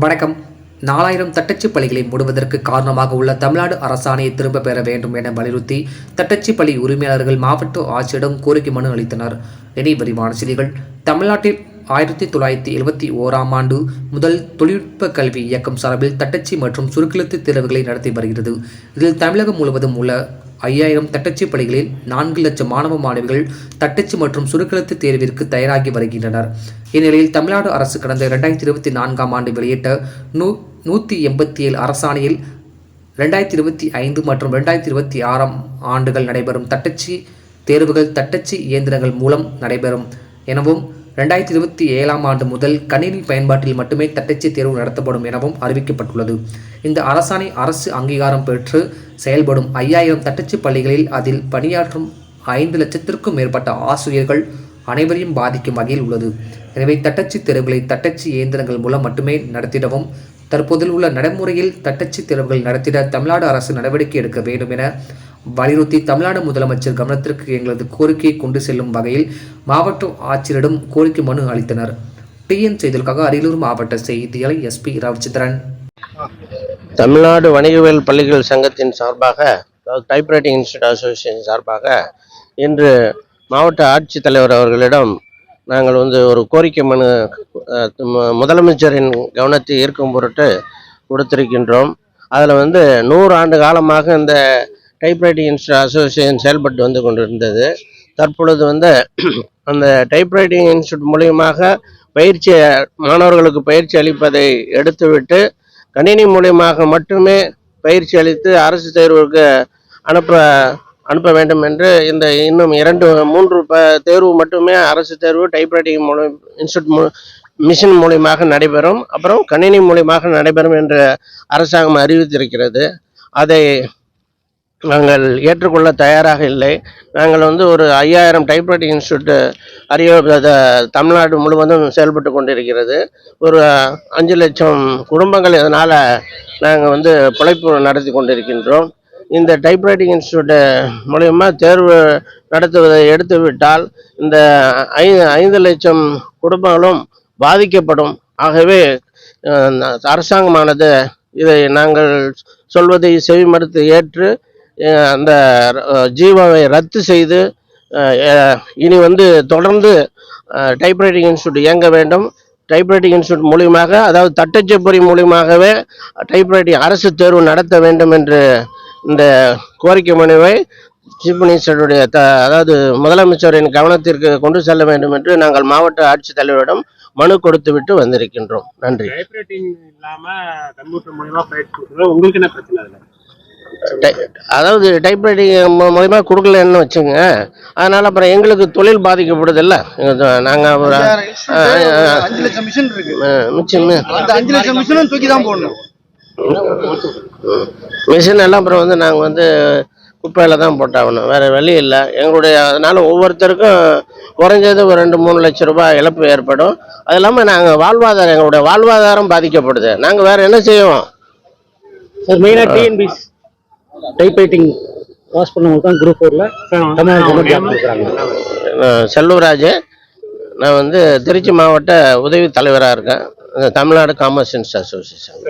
வணக்கம். நாலாயிரம் தட்டச்சு பள்ளிகளை மூடுவதற்கு காரணமாக உள்ள தமிழ்நாடு அரசாணையை திரும்ப பெற வேண்டும் என வலியுறுத்தி தட்டச்சு பள்ளி உரிமையாளர்கள் மாவட்ட ஆட்சியிடம் கோரிக்கை மனு அளித்தனர். இனி விரிவான செய்திகள். தமிழ்நாட்டில் ஆயிரத்தி தொள்ளாயிரத்தி எழுபத்தி ஓராம் ஆண்டு முதல் தொழில்நுட்ப கல்வி இயக்கம் சார்பில் தட்டச்சு மற்றும் சுருக்கெழுத்து தேர்வுகளை நடத்தி வருகிறது. இதில் தமிழகம் முழுவதும் உள்ள ஐயாயிரம் தட்டச்சு பள்ளிகளில் நான்கு லட்சம் மாணவ மாணவிகள் தட்டச்சு மற்றும் சுருக்கெழுத்து தேர்விற்கு தயாராகி வருகின்றனர். இந்நிலையில் தமிழ்நாடு அரசு கடந்த இரண்டாயிரத்தி இருபத்தி நான்காம் ஆண்டு வெளியிட்ட நூ நூற்றி எண்பத்தி ஏழு அரசாணையில் ரெண்டாயிரத்தி இருபத்தி ஐந்து மற்றும் ரெண்டாயிரத்தி இருபத்தி ஆறாம் ஆண்டுகள் நடைபெறும் தட்டச்சு தேர்வுகள் தட்டச்சு இயந்திரங்கள் மூலம் நடைபெறும். எனவும் ரெண்டாயிரத்தி இருபத்தி ஏழாம் ஆண்டு முதல் கணினி பயன்பாட்டில் மட்டுமே தட்டச்சு தேர்வு நடத்தப்படும் எனவும் அறிவிக்கப்பட்டுள்ளது. இந்த அரசாணை அரசு அங்கீகாரம் பெற்று செயல்படும் ஐயாயிரம் தட்டச்சு பள்ளிகளில் அதில் பணியாற்றும் ஐந்து லட்சத்திற்கும் மேற்பட்ட ஆசிரியர்கள் அனைவரையும் பாதிக்கும் வகையில் உள்ளது. எனவே தட்டச்சு தேர்வுகளை தட்டச்சு இயந்திரங்கள் மூலம் மட்டுமே நடத்திடவும் தற்போதில் உள்ள நடைமுறையில் தட்டச்சு தேர்வுகள் நடத்திட தமிழ்நாடு அரசு நடவடிக்கை எடுக்க வேண்டும் என வலியுறுத்தி தமிழ்நாடு முதலமைச்சர் கவனத்திற்கு எங்களது கோரிக்கையை கொண்டு செல்லும் வகையில் மாவட்ட ஆட்சியரிடம் கோரிக்கை மனு அளித்தனர். டிஎன் செய்திகளுக்காக அரியலூர் மாவட்ட செய்தியாளர் எஸ்பி ரவிச்சந்திரன். தமிழ்நாடு வணிகவியல் பள்ளிகள் சங்கத்தின் சார்பாக அதாவது டைப்ரைட்டிங் இன்ஸ்டியூட் அசோசியேஷன் சார்பாக இன்று மாவட்ட ஆட்சித்தலைவர் அவர்களிடம் நாங்கள் வந்து ஒரு கோரிக்கை மனு முதலமைச்சரின் கவனத்தை ஈர்க்கும் பொருட்டு கொடுத்திருக்கின்றோம். அதில் வந்து நூறு ஆண்டு காலமாக இந்த டைப்ரைட்டிங் இன்ஸ்டியூட் அசோசியேஷன் செயல்பட்டு வந்து கொண்டிருந்தது. தற்பொழுது வந்து அந்த டைப்ரைட்டிங் இன்ஸ்டியூட் மூலியமாக பயிற்சி மாணவர்களுக்கு பயிற்சி அளிப்பதை எடுத்துவிட்டு கணினி மூலியமாக மட்டுமே பயிற்சி அளித்து அரசு தேர்வுக்கு அனுப்ப அனுப்ப வேண்டும் என்று இந்த இன்னும் இரண்டு மூன்று ப தேர்வு மட்டுமே அரசு தேர்வு டைப்ரைட்டிங் மூலம் இன்ஸ்டியூட் மூ மிஷின் மூலியமாக நடைபெறும். அப்புறம் கணினி மூலியமாக நடைபெறும் என்று அரசாங்கம் அறிவித்திருக்கிறது. அதை நாங்கள் ஏற்றுக்கொள்ள தயாராக இல்லை. நாங்கள் வந்து ஒரு ஐயாயிரம் டைப்ரைட்டிங் இன்ஸ்டியூட் அரிய தமிழ்நாடு முழுவதும் செயல்பட்டு கொண்டிருக்கிறது. ஒரு அஞ்சு லட்சம் குடும்பங்கள் இதனால் நாங்கள் வந்து பிழைப்பு நடத்தி கொண்டிருக்கின்றோம். இந்த டைப்ரைட்டிங் இன்ஸ்டியூட்டு மூலயமா தேர்வு நடத்துவதை எடுத்துவிட்டால் இந்த ஐ ஐந்து லட்சம் குடும்பங்களும் பாதிக்கப்படும். ஆகவே அரசாங்கமானது இதை நாங்கள் சொல்வதை செவிமடுத்து ஏற்று அந்த ஜீவாவை ரத்து செய்து இனி வந்து தொடர்ந்து டைப்ரைட்டிங் இன்ஸ்டியூட் இயங்க வேண்டும். டைப்ரைட்டிங் இன்ஸ்டியூட் மூலியமாக அதாவது தட்டச்சு மூலியமாகவே டைப்ரைட்டிங் அரசு தேர்வு நடத்த வேண்டும் என்று இந்த கோரிக்கை மனுவை சீஃப் மினிஸ்டருடைய த அதாவது முதலமைச்சரின் கவனத்திற்கு கொண்டு செல்ல வேண்டும் என்று நாங்கள் மாவட்ட ஆட்சித்தலைவரிடம் மனு கொடுத்துவிட்டு வந்திருக்கின்றோம். நன்றி. டைப்ரைட்டிங் இல்லாமல் கம்ப்யூட்டர் மூலியமா பயிற்சி உங்களுக்கு என்ன பிரச்சனை இல்லை அதாவது டைப்ரைட்டிங் மூலயமா கொடுக்கலன்னு வச்சுங்க அதனால அப்புறம் எங்களுக்கு தொழில் பாதிக்கப்படுதில்ல. நாங்கள் ஒரு அஞ்சு லட்சம் மிஷின் இருக்கு. மிச்சம் அந்த அஞ்சு லட்சம் மிஷினும் தூக்கி தான் போடணும். மிஷின் எல்லாம் அப்புறம் வந்து நாங்கள் வந்து குப்பையில் தான் போட்டாகணும். வேறு வழி இல்லை. எங்களுடைய அதனால் ஒவ்வொருத்தருக்கும் குறைஞ்சது ஒரு ரெண்டு மூணு லட்ச ரூபாய் இழப்பு ஏற்படும். அது இல்லாமல் நாங்கள் வாழ்வாதாரம் எங்களுடைய வாழ்வாதாரம் பாதிக்கப்படுது. நாங்கள் வேறு என்ன செய்வோம்? சார் மெயினாக டிஎன்பிஸ் டைப் ரைட்டிங் பாஸ் பண்ணவங்களுக்கு தான் குரூப் ஃபோரில் தமிழ்நாடு கவர்மெண்ட் ஜாப் கொடுக்குறாங்க. நான் செல்வராஜ் நான் வந்து திருச்சி மாவட்ட உதவி தலைவராக இருக்கேன். Tamil Nadu commerce inst association